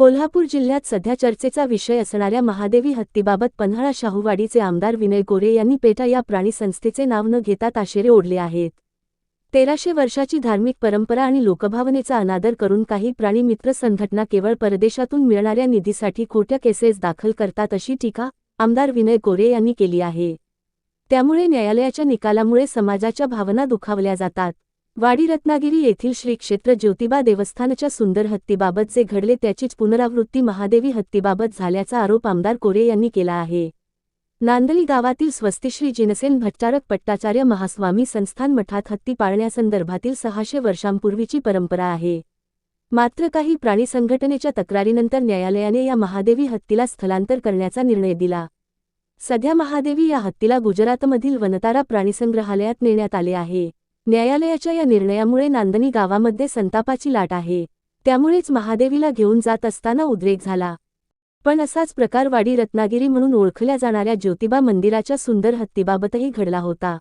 कोल्हापूर जिल्ह्यात सध्या चर्चेचा विषय असणाऱ्या महादेवी हत्तीबाबत पन्हाळा शाहूवाडीचे आमदार विनय गोरे यांनी पेटा या प्राणी संस्थेचे नाव न घेता ताशेरे ओढले आहेत. तेराशे वर्षाची धार्मिक परंपरा आणि लोकभावनेचा अनादर करून काही प्राणी मित्र संघटना केवळ परदेशातून मिळणाऱ्या निधीसाठी खोट्या केसेस दाखल करतात अशी टीका आमदार विनय गोरे यांनी केली आहे. त्यामुळे न्यायालयाच्या निकालामुळे समाजाच्या भावना दुखावल्या जातात. वाडी रत्नागिरी येथील श्री क्षेत्र ज्योतिबा देवस्थानच्या सुंदर हत्तीबाबत जे घडले त्याचीच पुनरावृत्ती महादेवी हत्तीबाबत झाल्याचा आरोप आमदार कोरे यांनी केला आहे. नांदली गावातील स्वस्तिश्री जिनसेन भट्टारक पट्टाचार्य महास्वामी संस्थान मठात हत्ती पाळण्यासंदर्भातील सहाशे वर्षांपूर्वीची परंपरा आहे. मात्र काही प्राणी संघटनेच्या तक्रारीनंतर न्यायालयाने या महादेवी हत्तीला स्थलांतर करण्याचा निर्णय दिला. सध्या महादेवी या हत्तीला गुजरातमधील वनतारा प्राणीसंग्रहालयात नेण्यात आले आहे. न्यायालयाच्या या निर्णयामुळे नांदणी गावामध्ये संतापाची लाट आहे. त्यामुळेच महादेवीला घेऊन जात असताना उद्रेक झाला. पण असाच प्रकार वाडी रत्नागिरी म्हणून ओळखल्या जाणाऱ्या ज्योतिबा मंदिराच्या सुंदर हत्तीबाबतही घडला होता.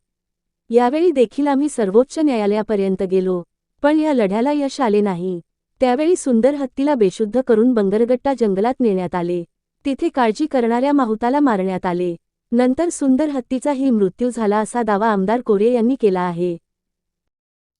यावेळी देखील आम्ही सर्वोच्च न्यायालयापर्यंत गेलो पण या लढ्याला यश आले नाही. त्यावेळी सुंदर हत्तीला बेशुद्ध करून बंगरगट्टा जंगलात नेण्यात आले. तिथे काळजी करणाऱ्या माहुताला मारण्यात आले. नंतर सुंदर हत्तीचाही मृत्यू झाला असा दावा आमदार कोरे यांनी केला आहे.